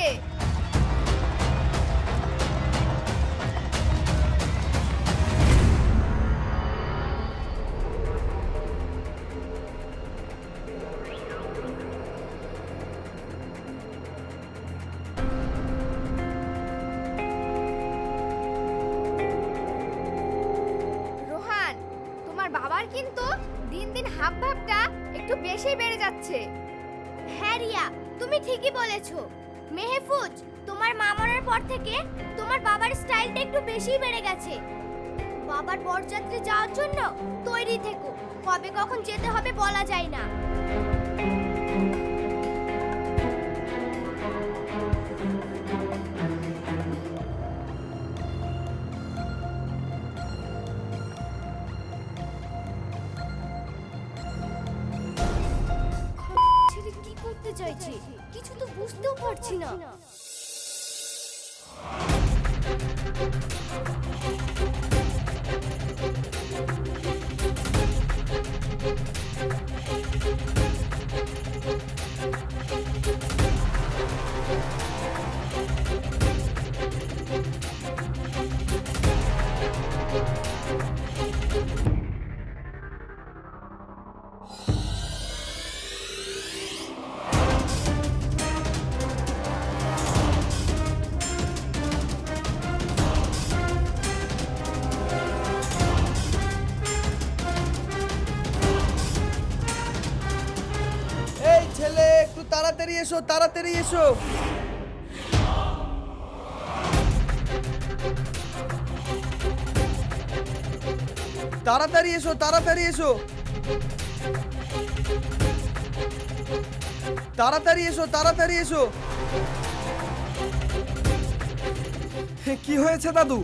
থাকে। রোহান, তোমার বাবার কিন্তু দিন দিন হাব ভাবটা একটু বেড়ে যাচ্ছে। হ্যাঁ রিয়া, তুমি ঠিকই বলেছ। মেহফুজ, তোমার মা মরার পর থেকে তোমার বাবার স্টাইলটা একটু বেশি বেড়ে গেছে। বাবার বরযাত্রী যাওয়ার জন্য তৈরি থেকো, কবে কখন যেতে হবে বলা যায় না। তাড়াতাড়ি এসো তাড়াতাড়ি এসো। তাড়াতাড়ি এসো তাড়াতাড়ি এসো। তাড়াতাড়ি এসো তাড়াতাড়ি এসো। কি হয়েছে দাদু?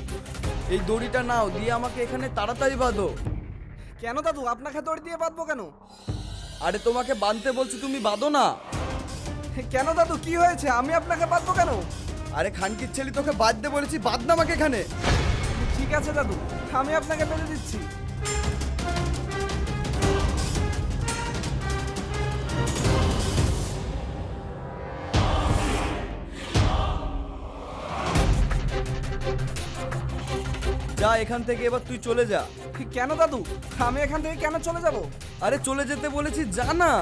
এই দড়িটা নাও দিয়ে আমাকে এখানে তাড়াতাড়ি বাঁধো। কেন দাদু? আপনাকে দড়ি দিয়ে বাঁধবো কেন? আরে তোমাকে বাঁধতে বলছি তুমি বাঁধো না। কেন দাদু কি হয়েছে? আমি আপনাকে বাঁধবো কেন? আরে খানকির ছেলে তোকে বাঁধতে বলেছি বাদ না আমাকে এখানে। ঠিক আছে দাদু আমি আপনাকে বেঁধে দিচ্ছি। যা এখান থেকে এবার তুই চলে যা। কেন দাদু? আমি এখান থেকে কেন চলে যাব? আরে চলে যেতে বলেছি যা না।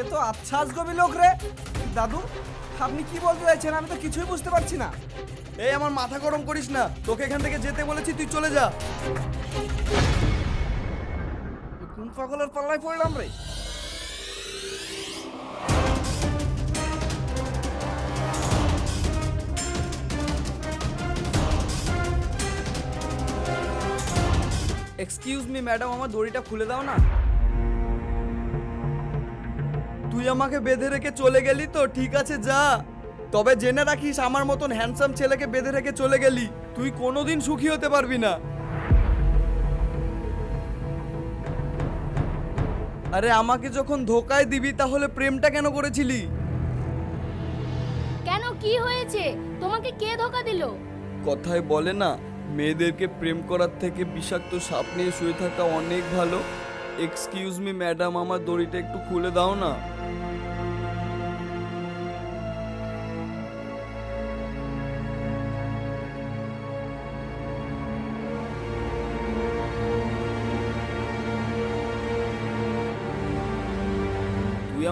এ তো আচ্ছা আজগবি লোক রে। দাদু, আপনি কি বলতে চাইছেন? আমি তো কিছুই বুঝতে পারছি না। এই আমার মাথা গরম করিস না। তোকে এখান থেকে যেতে বলেছি, তুই চলে যা। কোন পাগলের পাল্লায় পড়লাম রে? এক্সকিউজ মি ম্যাডাম আমার দড়িটা খুলে দাও না। তুই আমাকে বেঁধে রেখে চলে গেলি তো ঠিক আছে যা। তবে জেনে রাখিস আমার মতন হ্যান্ডসাম ছেলেকে বেঁধে রেখে চলে গেলি তুই কোনোদিন সুখী হতে পারবি না। আরে আমাকে যখন ধোকায় দিবি তাহলে প্রেমটা কেন করেছিলি? কেন? কি হয়েছে? তোমাকে কে ধোকা দিল? কথায় বলে না মেয়েদেরকে প্রেম করার থেকে বিষাক্ত সাপ নিয়ে শুয়ে থাকা অনেক ভালো। এক্সকিউজ মি ম্যাডাম আমার দড়িটা একটু খুলে দাও না।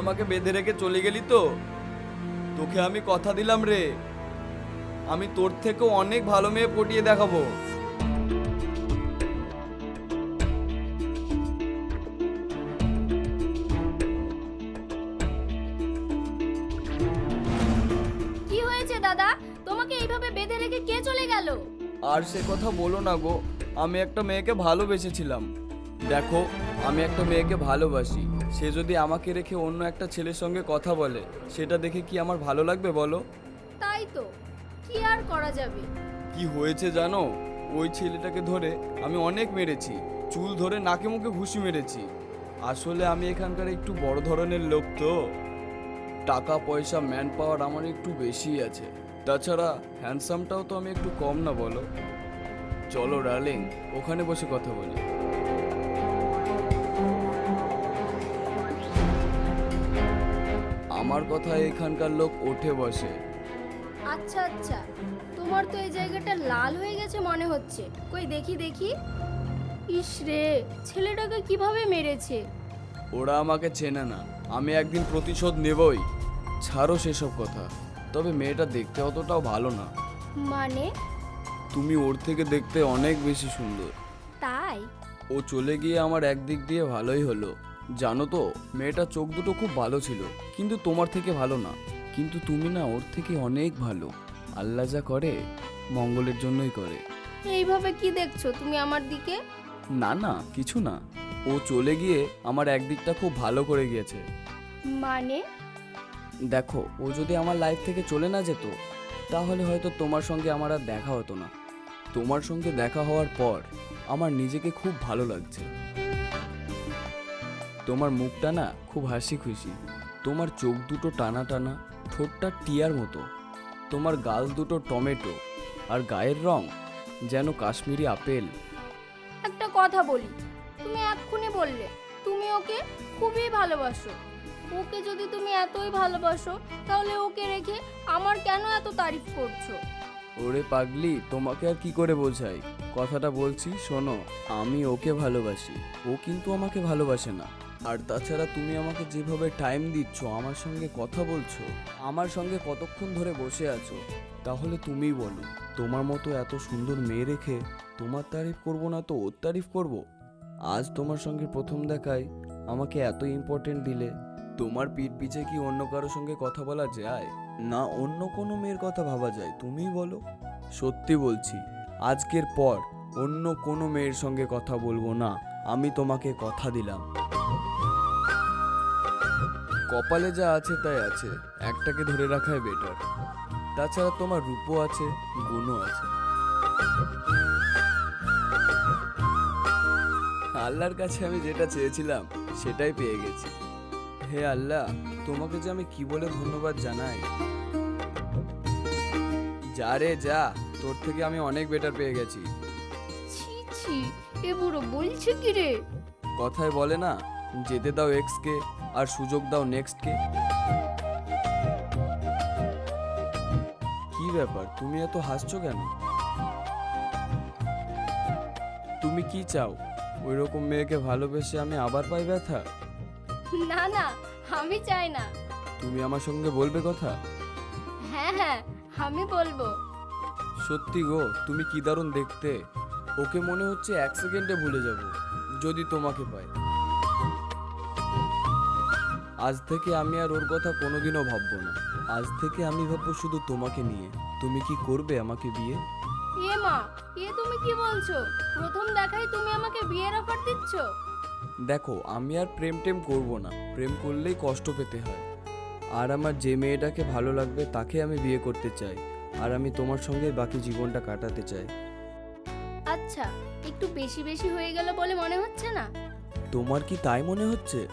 আমাকে বেঁধে রেখে চলে গেলি তো? তোকে আমি কথা দিলাম রে। আমি তোর থেকেও অনেক ভালো মেয়ে পটিয়ে দেখাবো। কি হয়েছে দাদা? তোমাকে এইভাবে বেঁধে রেখে কে চলে গেল? আর সে কথা বলো না গো আমি একটা মেয়েকে ভালোবেসেছিলাম। দেখো আমি একটা মেয়েকে ভালোবাসি। সে যদি আমাকে রেখে অন্য একটা ছেলের সঙ্গে কথা বলে সেটা দেখে কি আমার ভালো লাগবে বলো? তাই তো। কি আর করা যাবে? কি হয়েছে জানো? ওই ছেলেটাকে ধরে আমি অনেক মেরেছি। চুল ধরে নাকে মুখে ঘুষি মেরেছি। আসলে আমি এখানকার একটু বড় ধরনের লোক তো। টাকা পয়সা ম্যান পাওয়ার আমার একটু বেশি আছে। তাছাড়া হ্যান্ডসামটাও তো আমি একটু কম না বলো। চলো ডার্লিং ওখানে বসে কথা বলি। আমার কথা এখানকার লোক ওঠে বসে। আচ্ছা আচ্ছা। তোমার তো এই জায়গাটা লাল হয়ে গেছে মনে হচ্ছে। কই দেখি দেখি। ইস রে ছেলেটাকে কীভাবে মেরেছে? ওরা আমাকে চেনে না। আমি একদিন প্রতিশোধ নেবই। ছাড়ো সেসব কথা। তবে মেয়েটা দেখতে অতটাও ভালো না। মানে? তুমি ওর থেকে দেখতে অনেক বেশি সুন্দর। তাই? ও চলে গিয়ে আমার একদিক দিয়ে ভালোই হলো। জানো তো মেয়েটা চোখ দুটো খুব ভালো ছিল কিন্তু তোমার থেকে ভালো না। কিন্তু তুমি না ওর থেকে অনেক ভালো। আল্লাহ যা করে মঙ্গলের জন্যই করে। এইভাবে কি দেখছ তুমি আমার দিকে? না না কিছু না। ও চলে গিয়ে আমার একদিকটা খুব ভালো করে গিয়েছে। মানে? দেখো ও যদি আমার লাইফ থেকে চলে না যেত তাহলে হয়তো তোমার সঙ্গে আমার আর দেখা হতো না। তোমার সঙ্গে দেখা হওয়ার পর আমার নিজেকে খুব ভালো লাগছে। তোমার মুখটা না খুব হাসি খুশি। তোমার চোখ দুটো টানা টানা ঠোঁটটা টিয়ার মতো। তোমার গাল দুটো টমেটো আর গায়ের রং যেন কাশ্মীরি আপেল। একটা কথা বলি তুমি এক্ষুনি বললে তুমি ওকে খুবই ভালোবাসো। ওকে যদি তুমি এতই ভালোবাসো তাহলে ওকে রেখে আমার কেন এত তারিফ করছ? ওরে পাগলি তোমাকে আর কি করে বোঝাই? কথাটা বলছি শোনো আমি ওকে ভালোবাসি। ও কিন্তু আমাকে ভালোবাসে না। আর তাছাড়া তুমি আমাকে যেভাবে টাইম দিচ্ছ, আমার সঙ্গে কথা বলছো, আমার সঙ্গে কতক্ষণ ধরে বসে আছো, তাহলে তুমি বলো। তোমার মতো এত সুন্দর মেয়ে রেখে তোমার তারিফ করব না তো ওর তারিফ করব? আজ তোমার সঙ্গে প্রথম দেখায় আমাকে এত ইম্পর্টেন্ট দিলে। তোমার পিঠ পিছে কি অন্য কারোর সঙ্গে কথা বলা যায়? না, অন্য কোনো মেয়ের কথা ভাবা যায়, তুমিই বলো। সত্যি বলছি, আজকের পর অন্য কোনো মেয়ের সঙ্গে কথা বলব না, আমি তোমাকে কথা দিলাম। কপালে যা আছে তাই আছে একটাকে ধরে রাখাই বেটার তাছাড়া তোমার রূপও আছে গুণও আছে। আল্লাহর কাছে আমি যেটা চেয়েছিলাম সেটাই পেয়ে গেছি। হে আল্লাহ তোমাকে যে আমি কি বলে ধন্যবাদ জানাই? যা রে যা তোর থেকে আমি অনেক বেটার পেয়ে গেছি। ছি ছি এ বুড়ো বলছে কি রে? কথায় বলে না যেতে দাও এক্স কে আর সুযোগ দাও নেক্সট কে কি ব্যাপার? তুমি এত হাসছো কেন? তুমি কি চাও? ওই রকম মেয়েকে ভালোবেসে আমি আবার পাই ব্যথা? না না আমি চাই না। তুমি আমার সঙ্গে বলবে কথা? হ্যাঁ হ্যাঁ আমি বলব। সত্যি গো তুমি কি দারুণ দেখতে। ওকে মনে হচ্ছে এক সেকেন্ডে ভুলে যাব যদি তোমাকে পাই আজ থেকে আমি আর ওর কথা কোনোদিনও ভাববো না। আজ থেকে আমি ভাববো শুধু তোমাকে নিয়ে। তুমি কি করবে আমাকে বিয়ে? এ মা এ তুমি কি বলছো? প্রথম দেখাই তুমি আমাকে বিয়ের অফার দিচ্ছ? দেখো আমি আর প্রেম টেম করব না। প্রেম করলেই কষ্ট পেতে হয়। আর আমার যে মেয়েটাকে ভালো লাগবে তাকে আমি বিয়ে করতে চাই। আর আমি তোমার সঙ্গে বাকি জীবনটা কাটাতে চাই। আচ্ছা একটু বেশি বেশি হয়ে গেল বলে মনে হচ্ছে না? তোমার কি তাই মনে হচ্ছে?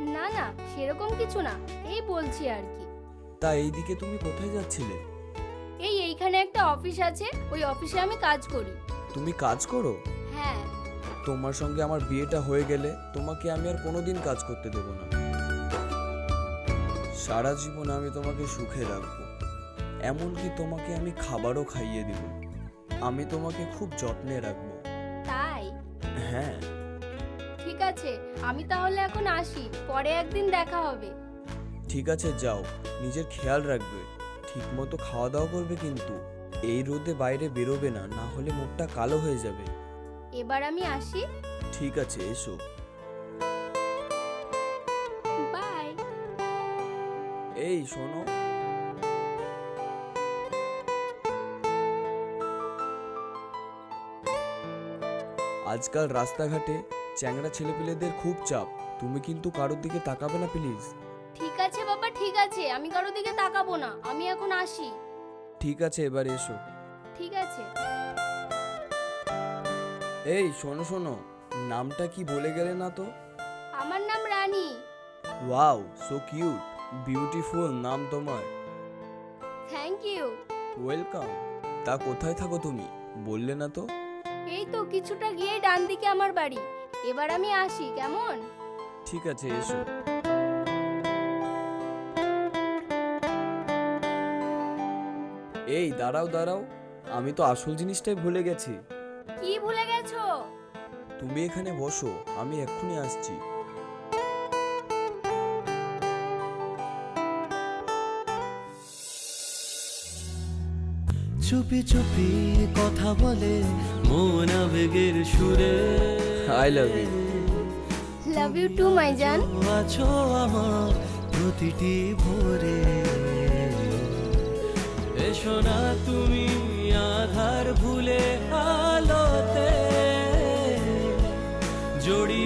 না না সেরকম কিছু না এই বলছি আর কি। তা এইদিকে তুমি কোথায় যাচ্ছিলে? এই এইখানে একটা অফিস আছে ওই অফিসে আমি কাজ করি। তুমি কাজ করো? হ্যাঁ। তোমার সঙ্গে আমার বিয়েটা হয়ে গেলে তোমাকে আমি আর কোনোদিন কাজ করতে দেব না। সারা জীবন আমি তোমাকে সুখে রাখব। এমনকি তোমাকে আমি খাবারও খাইয়ে দেব। আমি তোমাকে খুব যত্নে রাখব। ঠিক আছে আমি তাহলে এখন আসি পরে একদিন দেখা হবে। ঠিক আছে যাও নিজের খেয়াল রাখবে। ঠিক মতো খাওয়া দাওয়া করবে কিন্তু। এই রোদে বাইরে বেরোবে না না হলে মুখটা কালো হয়ে যাবে। এবার আমি আসি। ঠিক আছে এসো। বাই। এই শোনো। আজকাল রাস্তাঘাটে চ্যাংড়া ছেলেপিলেদের খুব চাপ। তুমি কিন্তু কারোর দিকে তাকাবে না প্লিজ। ঠিক আছে বাবা ঠিক আছে। আমি কারোর দিকে তাকাবো না। আমি এখন আসি। ঠিক আছে এবার এসো। ঠিক আছে। এই শোনো শোনো। নামটা কি বলে গেলে না তো? আমার নাম Rani. Wow so cute. Beautiful নাম তোমার। Thank you. ওয়েলকাম। তা কোথায় থাকো তুমি? বললে না তো? এই তো কিছুটা গিয়ে ডান দিকে আমার বাড়ি। এবার আমি আসি কেমন? ঠিক আছে এসো। এই দাঁড়াও দাঁড়াও। আমি তো আসল জিনিসটাই ভুলে গেছি। কি ভুলে গেছো? তুমি এখানে বসো আমি এক্ষুনি আসছি। চুপি চুপি কথা বলে মন আবেগের সুরে। I love you love you too my জান আছো আমার প্রতিটি ভোরে। এসো না তুমি আধার ভুলে আলোতে। জড়ি